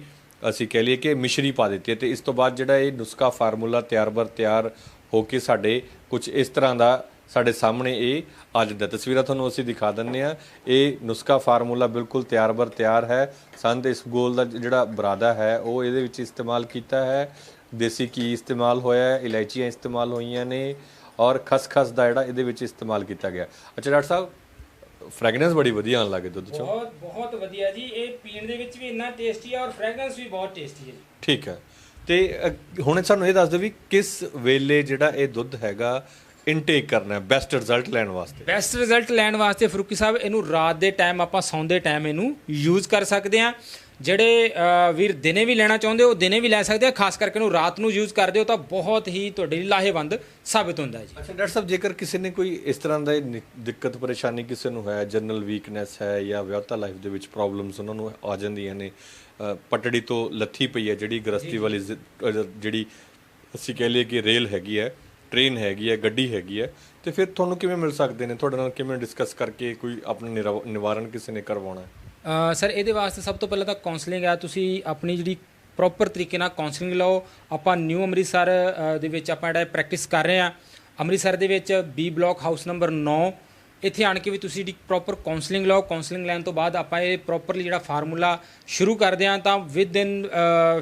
ਅਸੀਂ ਕਹਿ ਲਈਏ ਕਿ ਮਿਸ਼ਰੀ ਪਾ ਦਿੱਤੀ ਹੈ ਤੇ ਇਸ ਤੋਂ ਬਾਅਦ ਜਿਹੜਾ ਇਹ ਨੁਸਖਾ ਫਾਰਮੂਲਾ ਤਿਆਰ ਬਰ ਤਿਆਰ ਹੋ ਕੇ ਸਾਡੇ ਕੁਝ ਇਸ ਤਰ੍ਹਾਂ ਦਾ ਸਾਡੇ ਸਾਹਮਣੇ ਇਹ ਅੱਜ ਦਾ ਤਸਵੀਰਾਂ ਤੁਹਾਨੂੰ ਅਸੀਂ ਦਿਖਾ ਦਿੰਨੇ ਆ ਇਹ ਨੁਸਖਾ ਫਾਰਮੂਲਾ ਬਿਲਕੁਲ ਤਿਆਰ ਬਰ ਤਿਆਰ ਹੈ। ਸੰਦ ਇਸ ਗੋਲ ਦਾ ਜਿਹੜਾ ਬਰਾਦਾ ਹੈ, ਉਹ ਇਹਦੇ ਵਿੱਚ ਇਸਤੇਮਾਲ ਕੀਤਾ ਹੈ। ਦੇਸੀ ਘੀ ਇਸਤੇਮਾਲ ਹੋਇਆ ਹੈ, ਇਲਾਇਚੀਆਂ ਇਸਤੇਮਾਲ ਹੋਈਆਂ ਨੇ। ਔਰ ਖਸਖਸ ਦਾ ਜਿਹੜਾ ਇਹਦੇ ਵਿੱਚ ਇਸਤੇਮਾਲ ਕੀਤਾ ਗਿਆ। ਅੱਛਾ ਡਾਕਟਰ ਸਾਹਿਬ ਫ੍ਰੈਗਨੈਂਸ ਬੜੀ ਵਧੀਆ ਆਉਣ ਲੱਗੇ ਦੁੱਧ ਚੋਂ। ਬਹੁਤ ਬਹੁਤ ਵਧੀਆ ਜੀ। ਇਹ ਪੀਣ ਦੇ ਵਿੱਚ ਵੀ ਇੰਨਾ ਟੇਸਟੀ ਹੈ ਔਰ ਫ੍ਰੈਗਰੈਂਸ ਵੀ ਬਹੁਤ ਟੇਸਟੀ ਹੈ ਜੀ। ਠੀਕ ਹੈ। ਤੇ ਹੁਣ ਸਾਨੂੰ ਇਹ ਦੱਸ ਦਿਓ ਵੀ ਕਿਸ ਵੇਲੇ ਜਿਹੜਾ ਇਹ ਦੁੱਧ ਹੈਗਾ ਇਨਟੇਕ ਕਰਨਾ ਹੈ ਬੈਸਟ ਰਿਜ਼ਲਟ ਲੈਣ ਵਾਸਤੇ? ਬੈਸਟ ਰਿਜ਼ਲਟ ਲੈਣ ਵਾਸਤੇ ਫਰੂਕੀ ਸਾਹਿਬ ਇਹਨੂੰ ਰਾਤ ਦੇ ਟਾਈਮ ਆਪਾਂ ਸੌਂਦੇ ਟਾਈਮ ਇਹਨੂੰ ਯੂਜ਼ ਕਰ ਸਕਦੇ ਹਾਂ। ਜਿਹੜੇ ਵੀਰ ਦਿਨੇ ਵੀ ਲੈਣਾ ਚਾਹੁੰਦੇ ਹੋ ਦਿਨੇ ਵੀ ਲੈ ਸਕਦੇ ਆ ਖਾਸ ਕਰਕੇ ਨੂੰ ਰਾਤ ਨੂੰ ਯੂਜ਼ ਕਰਦੇ ਹੋ ਤਾਂ ਬਹੁਤ ਹੀ ਤੁਹਾਡੇ ਲਈ ਲਾਹੇਵੰਦ ਸਾਬਿਤ ਹੁੰਦਾ ਜੀ। ਅੱਛਾ ਡਾਕਟਰ ਸਾਹਿਬ ਜੇਕਰ ਕਿਸੇ ਨੇ ਕੋਈ ਇਸ ਤਰ੍ਹਾਂ ਦਾ ਦਿੱਕਤ ਪਰੇਸ਼ਾਨੀ ਕਿਸੇ ਨੂੰ ਹੈ ਜਨਰਲ ਵੀਕਨੈਸ ਹੈ ਜਾਂ ਵਿਆਹਤਾ ਲਾਈਫ ਦੇ ਵਿੱਚ ਪ੍ਰੋਬਲਮਸ ਉਹਨਾਂ ਨੂੰ ਆ ਜਾਂਦੀਆਂ ਨੇ ਪਟੜੀ ਤੋਂ ਲੱਥੀ ਪਈ ਹੈ ਜਿਹੜੀ ਗ੍ਰਸਤੀ ਵਾਲੀ ਜਿਹੜੀ ਅਸੀਂ ਕਹਿ ਲਈਏ ਕਿ ਰੇਲ ਹੈਗੀ ਹੈ ਟ੍ਰੇਨ ਹੈਗੀ ਹੈ ਗੱਡੀ ਹੈਗੀ ਹੈ ਤੇ ਫਿਰ ਤੁਹਾਨੂੰ ਕਿਵੇਂ ਮਿਲ ਸਕਦੇ ਨੇ? ਤੁਹਾਡੇ ਨਾਲ ਕਿਵੇਂ ਡਿਸਕਸ ਕਰਕੇ ਕੋਈ ਆਪਣਾ ਨਿਵਾਰਨ ਕਿਸੇ ਨੇ ਕਰਵਾਉਣਾ ਹੈ? ਸਰ, ਇਹਦੇ ਵਾਸਤੇ ਸਭ ਤੋਂ ਪਹਿਲਾਂ ਤਾਂ ਕਾਉਂਸਲਿੰਗ ਆ ਤੁਸੀਂ ਆਪਣੀ ਜਿਹੜੀ ਪ੍ਰੋਪਰ ਤਰੀਕੇ ਨਾਲ ਕਾਉਂਸਲਿੰਗ ਲਓ। ਆਪਾਂ ਨਿਊ ਅੰਮ੍ਰਿਤਸਰ ਦੇ ਵਿੱਚ ਆਪਾਂ ਜਿਹੜਾ ਪ੍ਰੈਕਟਿਸ ਕਰ ਰਹੇ ਆ ਅੰਮ੍ਰਿਤਸਰ ਦੇ ਵਿੱਚ ਬੀ ਬਲਾਕ ਹਾਊਸ ਨੰਬਰ 9 ਇੱਥੇ ਆਣ ਕੇ ਵੀ ਤੁਸੀਂ ਜਿਹੜੀ ਪ੍ਰੋਪਰ ਕਾਉਂਸਲਿੰਗ ਲਓ। ਕਾਉਂਸਲਿੰਗ ਲੈਣ ਤੋਂ ਬਾਅਦ ਆਪਾਂ ਇਹ ਪ੍ਰੋਪਰਲੀ ਜਿਹੜਾ ਫਾਰਮੂਲਾ ਸ਼ੁਰੂ ਕਰਦੇ ਆ ਤਾਂ ਵਿਦ ਇਨ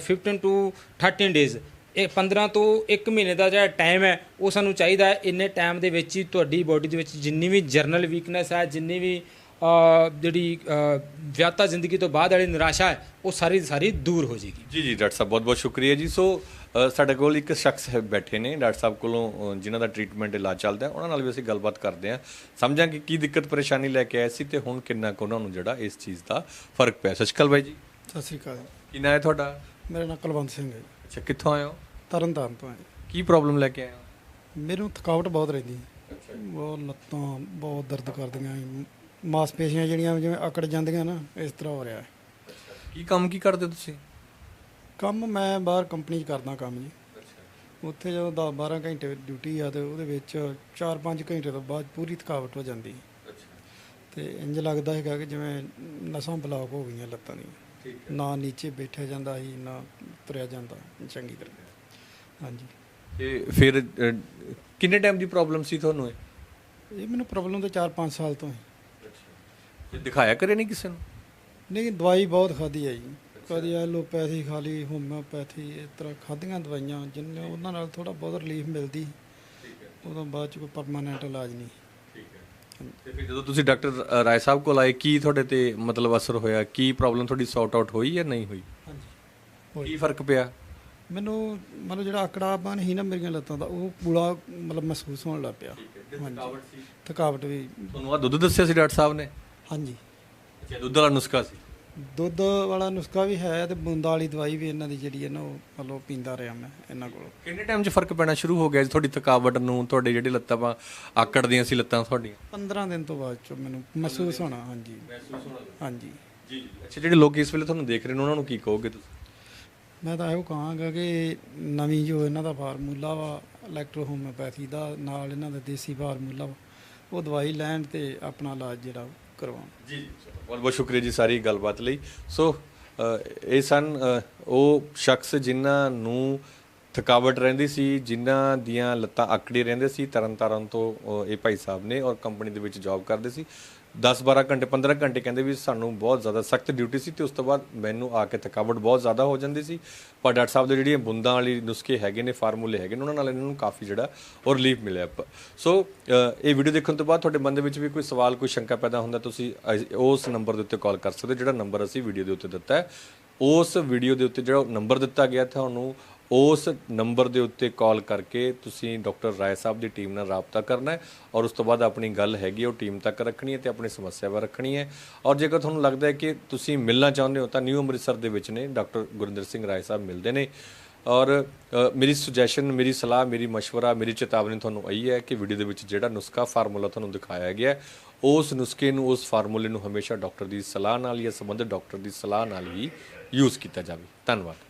15 ਟੂ 13 ਡੇਜ਼ ਇਹ 15 ਤੋਂ 1 ਮਹੀਨੇ ਦਾ ਜਿਹੜਾ ਟਾਈਮ ਹੈ, ਉਹ ਸਾਨੂੰ ਚਾਹੀਦਾ ਹੈ। ਇੰਨੇ ਟਾਈਮ ਦੇ ਵਿੱਚ ਹੀ ਤੁਹਾਡੀ ਬੋਡੀ ਦੇ ਵਿੱਚ ਜਿੰਨੀ ਵੀ ਜਰਨਲ ਵੀਕਨੈਸ ਹੈ, ਜਿੰਨੀ ਵੀ ਜਿਹੜੀ ਵਿਆਹਤਾ ਜ਼ਿੰਦਗੀ ਤੋਂ ਬਾਅਦ ਵਾਲੀ ਨਿਰਾਸ਼ਾ ਹੈ ਉਹ ਸਾਰੀ ਦੀ ਸਾਰੀ ਦੂਰ ਹੋ ਜਾਏਗੀ। ਜੀ ਜੀ ਡਾਕਟਰ ਸਾਹਿਬ ਬਹੁਤ ਬਹੁਤ ਸ਼ੁਕਰੀਆ ਜੀ। ਸੋ ਸਾਡੇ ਕੋਲ ਇੱਕ ਸ਼ਖਸ ਹੈ ਬੈਠੇ ਨੇ ਡਾਕਟਰ ਸਾਹਿਬ ਕੋਲੋਂ ਜਿਨ੍ਹਾਂ ਦਾ ਟ੍ਰੀਟਮੈਂਟ ਇਲਾਜ ਚੱਲਦਾ ਹੈ ਉਹਨਾਂ ਨਾਲ ਵੀ ਅਸੀਂ ਗੱਲਬਾਤ ਕਰਦੇ ਹਾਂ। ਸਮਝਾਂਗੇ ਕੀ ਦਿੱਕਤ ਪਰੇਸ਼ਾਨੀ ਲੈ ਕੇ ਆਏ ਸੀ ਤੇ ਹੁਣ ਕਿੰਨਾ ਕੁ ਉਹਨਾਂ ਨੂੰ ਜਿਹੜਾ ਇਸ ਚੀਜ਼ ਦਾ ਫ਼ਰਕ ਪਿਆ। ਸਤਿ ਸ਼੍ਰੀ ਅਕਾਲ ਬਾਈ ਜੀ। ਸਤਿ ਸ਼੍ਰੀ ਅਕਾਲ ਜੀ। ਕੀ ਨਾਂ ਹੈ ਤੁਹਾਡਾ? ਮੇਰਾ ਨਾਮ ਕੁਲਵੰਤ ਸਿੰਘ ਹੈ। ਅੱਛਾ ਕਿੱਥੋਂ ਆਏ ਹੋ? ਤਰਨਤਾਰਨ ਤੋਂ ਹੈ ਜੀ। ਕੀ ਪ੍ਰੋਬਲਮ ਲੈ ਕੇ ਆਏ ਹੋ? ਮੈਨੂੰ ਥਕਾਵਟ ਬਹੁਤ ਰਹਿੰਦੀ ਬਹੁਤ ਲੱਤਾਂ ਬਹੁਤ ਦਰਦ ਕਰਦੀਆਂ। ਮਾਸਪੇਸ਼ੀਆਂ ਜਿਹੜੀਆਂ ਜਿਵੇਂ ਅਕੜ ਜਾਂਦੀਆਂ ਨਾ ਇਸ ਤਰ੍ਹਾਂ ਹੋ ਰਿਹਾ ਹੈ। ਕੀ ਕੰਮ ਕੀ ਕਰਦੇ ਹੋ ਤੁਸੀਂ? ਕੰਮ ਮੈਂ ਬਾਹਰ ਕੰਪਨੀ 'ਚ ਕਰਦਾ ਕੰਮ ਜੀ। ਉੱਥੇ ਜਦੋਂ 10 12 ਘੰਟੇ ਡਿਊਟੀ ਆ ਤੇ ਉਹਦੇ ਵਿੱਚ 4-5 ਘੰਟੇ ਤੋਂ ਬਾਅਦ ਪੂਰੀ ਥਕਾਵਟ ਹੋ ਜਾਂਦੀ। ਤੇ ਇੰਜ ਲੱਗਦਾ ਹੈਗਾ ਕਿ ਜਿਵੇਂ ਨਸਾਂ ਬਲਾਕ ਹੋ ਗਈਆਂ ਲੱਤਾਂ ਦੀਆਂ। ਨਾ ਨੀਚੇ ਬੈਠਿਆ ਜਾਂਦਾ ਸੀ ਨਾ ਤੁਰਿਆ ਜਾਂਦਾ ਚੰਗੀ ਤਰ੍ਹਾਂ। ਹਾਂਜੀ। ਤੇ ਫਿਰ ਕਿੰਨੇ ਟਾਈਮ ਦੀ ਪ੍ਰੋਬਲਮ ਸੀ ਤੁਹਾਨੂੰ ਇਹ? ਇਹ ਮੈਨੂੰ ਪ੍ਰੋਬਲਮ ਤਾਂ 4-5 ਸਾਲ ਤੋਂ ਹੈ। ਤੇ ਦਿਖਾਇਆ ਕਰੇ ਨਹੀਂ ਕਿਸੇ ਨੂੰ? ਨਹੀਂ ਦਵਾਈ ਬਹੁਤ ਖਾਧੀ ਹੈ ਜੀ। ਕਦੀ ਐਲੋਪੈਥੀ ਖਾ ਲਈ ਹੋਮਿਓਪੈਥੀ ਇਸ ਤਰ੍ਹਾਂ ਖਾਧੀਆਂ ਦਵਾਈਆਂ ਜਿੰਨੇ ਉਹਨਾਂ ਨਾਲ ਥੋੜਾ ਬਹੁਤ ਰਿਲੀਫ ਮਿਲਦੀ। ਉਦੋਂ ਬਾਅਦ ਚ ਕੋਈ ਪਰਮਾਨੈਂਟ ਇਲਾਜ ਨਹੀਂ। ਤੇ ਫਿਰ ਜਦੋਂ ਤੁਸੀਂ ਡਾਕਟਰ ਰਾਏ ਸਾਹਿਬ ਕੋਲ ਆਏ ਕੀ ਤੁਹਾਡੇ ਤੇ ਮਤਲਬ ਅਸਰ ਹੋਇਆ? ਕੀ ਪ੍ਰੋਬਲਮ ਤੁਹਾਡੀ ਸੌਟ ਆਊਟ ਹੋਈ ਜਾਂ ਨਹੀਂ ਹੋਈ? ਹਾਂਜੀ। ਕੀ ਫ਼ਰਕ ਪਿਆ? ਮੈਨੂੰ ਮਤਲਬ ਜਿਹੜਾ ਆਕੜਾਪਨ ਸੀ ਨਾ ਮੇਰੀਆਂ ਲੱਤਾਂ ਦਾ ਉਹ ਪੂਰਾ ਮਤਲਬ ਮਹਿਸੂਸ ਹੋਣ ਲੱਗ ਪਿਆ। ਹਾਂਜੀ। ਥਕਾਵਟ ਵੀ ਤੁਹਾਨੂੰ ਆ ਦੁੱਧ ਦੱਸਿਆ ਸੀ ਡਾਕਟਰ ਸਾਹਿਬ ਨੇ? ਹਾਂਜੀ। ਅੱਛਾ ਦੁੱਧ ਵਾਲਾ ਨੁਸਖਾ ਸੀ? ਦੁੱਧ ਵਾਲਾ ਨੁਸਖਾ ਵੀ ਹੈ ਤੇ ਬੂੰਦਾਂ ਵਾਲੀ ਦਵਾਈ ਵੀ ਇਹਨਾਂ ਦੀ ਜਿਹੜੀ ਹੈ ਨਾ ਉਹ ਮਤਲਬ ਪੀਂਦਾ ਰਿਹਾ ਮੈਂ ਇਹਨਾਂ ਕੋਲੋਂ। ਕਿੰਨੇ ਟਾਈਮ 'ਚ ਫ਼ਰਕ ਪੈਣਾ ਸ਼ੁਰੂ ਹੋ ਗਿਆ ਜੀ ਤੁਹਾਡੀ ਥਕਾਵਟ ਨੂੰ ਤੁਹਾਡੇ ਜਿਹੜੇ ਲੱਤਾਂ ਪਾ ਆਕੜਦੀਆਂ ਸੀ ਲੱਤਾਂ ਤੁਹਾਡੀਆਂ? 15 ਦਿਨ ਤੋਂ ਬਾਅਦ ਚ ਮੈਨੂੰ ਮਹਿਸੂਸ ਹੋਣਾ ਹਾਂਜੀ। ਮਹਿਸੂਸ ਹੋਣਾ। ਹਾਂਜੀ। ਜੀ ਅੱਛਾ ਜਿਹੜੇ ਲੋਕ ਇਸ ਵੇਲੇ ਤੁਹਾਨੂੰ ਦੇਖ ਰਹੇ ਨੇ ਉਹਨਾਂ ਨੂੰ ਕੀ ਕਹੋਗੇ ਤੁਸੀਂ? ਮੈਂ ਤਾਂ ਇਹੋ ਕਹਾਂਗਾ ਕਿ ਨਵੀਂ ਜੋ ਇਹਨਾਂ ਦਾ ਫਾਰਮੂਲਾ ਵਾ ਇਲੈਕਟ੍ਰੋ ਹੋਮਿਓਪੈਥੀ ਦਾ ਨਾਲ ਇਹਨਾਂ ਦਾ ਦੇਸੀ ਫਾਰਮੂਲਾ ਵਾ ਉਹ ਦਵਾਈ ਲੈਣ ਤੇ ਆਪਣਾ ਇਲਾਜ ਜਿਹੜਾ ਕਰਵਾਉਣ। ਜੀ ਬਹੁਤ ਬਹੁਤ ਸ਼ੁਕਰੀਆ ਜੀ ਸਾਰੀ ਗੱਲਬਾਤ ਲਈ। ਸੋ ਇਹ ਸਨ ਉਹ ਸ਼ਖਸ ਜਿਨ੍ਹਾਂ ਨੂੰ ਥਕਾਵਟ ਰਹਿੰਦੀ ਸੀ, ਜਿਨ੍ਹਾਂ ਦੀਆਂ ਲੱਤਾਂ ਆਕੜੀ ਰਹਿੰਦੇ ਸੀ ਤਰਨਤਾਰਨ ਤੋਂ ਇਹ ਭਾਈ ਸਾਹਿਬ ਨੇ ਔਰ ਕੰਪਨੀ ਦੇ ਵਿੱਚ ਜੌਬ ਕਰਦੇ ਸੀ। 10-12 ਘੰਟੇ 15 ਘੰਟੇ ਕਹਿੰਦੇ ਵੀ ਸਾਨੂੰ ਬਹੁਤ ਜ਼ਿਆਦਾ ਸਖਤ ਡਿਊਟੀ ਸੀ ਤੇ ਉਸ ਤੋਂ ਬਾਅਦ ਮੈਨੂੰ ਆ ਕੇ ਥਕਾਵਟ ਬਹੁਤ ਜ਼ਿਆਦਾ ਹੋ ਜਾਂਦੀ ਸੀ। ਪਰ ਡਾਕਟਰ ਸਾਹਿਬ ਦੇ ਜਿਹੜੀਆਂ ਬੁੰਦਾਂ ਵਾਲੀ ਨੁਸਖੇ ਹੈਗੇ ਨੇ, ਫਾਰਮੂਲੇ ਹੈਗੇ ਨੇ, ਉਹਨਾਂ ਨਾਲ ਇਹਨਾਂ ਨੂੰ ਕਾਫੀ ਜਿਹੜਾ ਉਹ ਰਿਲੀਫ ਮਿਲਿਆ ਪ- ਸੋ ਇਹ ਵੀਡੀਓ ਦੇਖਣ ਤੋਂ ਬਾਅਦ ਤੁਹਾਡੇ ਮਨ ਦੇ ਵਿੱਚ ਵੀ ਕੋਈ ਸਵਾਲ, ਕੋਈ ਸ਼ੰਕਾ ਪੈਦਾ ਹੁੰਦਾ, ਤੁਸੀਂ ਅ- ਉਸ ਨੰਬਰ ਦੇ ਉੱਤੇ ਕਾਲ ਕਰ ਸਕਦੇ ਹੋ, ਜਿਹੜਾ ਨੰਬਰ ਅਸੀਂ ਵੀਡੀਓ ਦੇ ਉੱਤੇ ਦਿੱਤਾ ਹੈ। ਉਸ ਵੀਡੀਓ ਦੇ ਉੱਤੇ ਜਿਹੜਾ ਨੰਬਰ ਦਿੱਤਾ ਗਿਆ, ਤੁਹਾਨੂੰ ਉਸ ਨੰਬਰ ਦੇ ਉੱਤੇ ਕਾਲ ਕਰਕੇ ਤੁਸੀਂ ਡਾਕਟਰ ਰਾਏ ਸਾਹਿਬ ਦੀ ਟੀਮ ਨਾਲ ਰਾਬਤਾ ਕਰਨਾ ਹੈ ਔਰ ਉਸ ਤੋਂ ਬਾਅਦ ਆਪਣੀ ਗੱਲ ਹੈਗੀ ਹੈ ਉਹ ਟੀਮ ਤੱਕ ਰੱਖਣੀ ਹੈ ਤੇ ਆਪਣੀ ਸਮੱਸਿਆ ਬਾਰੇ ਰੱਖਣੀ ਹੈ ਔਰ ਜੇਕਰ ਤੁਹਾਨੂੰ ਲੱਗਦਾ ਹੈ ਕਿ ਤੁਸੀਂ ਮਿਲਣਾ ਚਾਹੁੰਦੇ ਹੋ ਤਾਂ ਨਿਊ ਅੰਮ੍ਰਿਤਸਰ ਦੇ ਵਿੱਚ ਨੇ ਡਾਕਟਰ ਗੁਰਿੰਦਰ ਸਿੰਘ ਰਾਏ ਸਾਹਿਬ ਮਿਲਦੇ ਨੇ ਔਰ ਅ, ਮੇਰੀ ਸੁਜੈਸ਼ਨ ਮੇਰੀ ਸਲਾਹ ਮੇਰੀ مشورہ ਮੇਰੀ ਚੇਤਾਵਨੀ ਤੁਹਾਨੂੰ ਇਹੀ ਹੈ ਕਿ ਵੀਡੀਓ ਦੇ ਵਿੱਚ ਜਿਹੜਾ ਨੁਸਖਾ ਫਾਰਮੂਲਾ ਤੁਹਾਨੂੰ ਦਿਖਾਇਆ ਗਿਆ ਹੈ, ਉਸ ਨੁਸਖੇ ਨੂੰ ਉਸ ਫਾਰਮੂਲੇ ਨੂੰ ਹਮੇਸ਼ਾ ਡਾਕਟਰ ਦੀ ਸਲਾਹ ਨਾਲ ਜਾਂ ਸੰਬੰਧਿਤ ਡਾਕਟਰ ਦੀ ਸਲਾਹ ਨਾਲ ਹੀ ਯੂਜ਼ ਕੀਤਾ ਜਾਵੇ ਧੰਨਵਾਦ